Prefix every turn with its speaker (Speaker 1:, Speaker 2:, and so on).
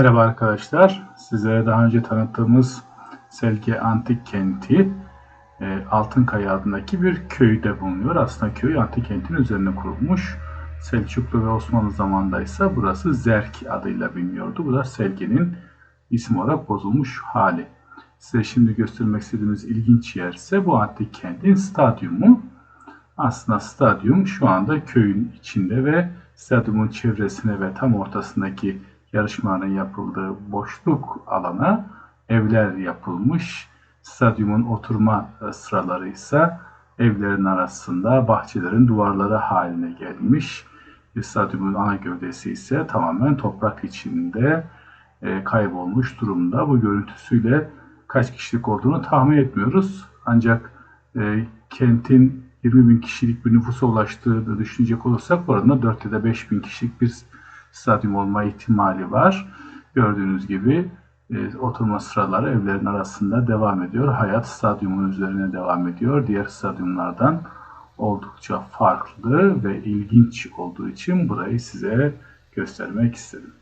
Speaker 1: Merhaba arkadaşlar. Size daha önce tanıttığımız Selke Antik Kenti e, Altınkaya adındaki bir köyde bulunuyor. Aslında köy antik kentin üzerine kurulmuş. Selçuklu ve Osmanlı zamanında ise burası Zerk adıyla biliniyordu. Bu da Selke'nin isim olarak bozulmuş hali. Size şimdi göstermek istediğimiz ilginç yer ise bu antik kentin stadyumu. Aslında stadyum şu anda köyün içinde ve stadyumun çevresine ve tam ortasındaki yarışmanın yapıldığı boşluk alana evler yapılmış. Stadyumun oturma e, sıraları ise evlerin arasında bahçelerin duvarları haline gelmiş. Stadyumun ana gövdesi ise tamamen toprak içinde e, kaybolmuş durumda. Bu görüntüsüyle kaç kişilik olduğunu tahmin etmiyoruz. Ancak e, kentin 20 bin kişilik bir nüfusa ulaştığını düşünecek olursak oranında 4 ya da 5 bin kişilik bir stadyum olma ihtimali var. Gördüğünüz gibi e, oturma sıraları evlerin arasında devam ediyor. Hayat stadyumun üzerine devam ediyor. Diğer stadyumlardan oldukça farklı ve ilginç olduğu için burayı size göstermek istedim.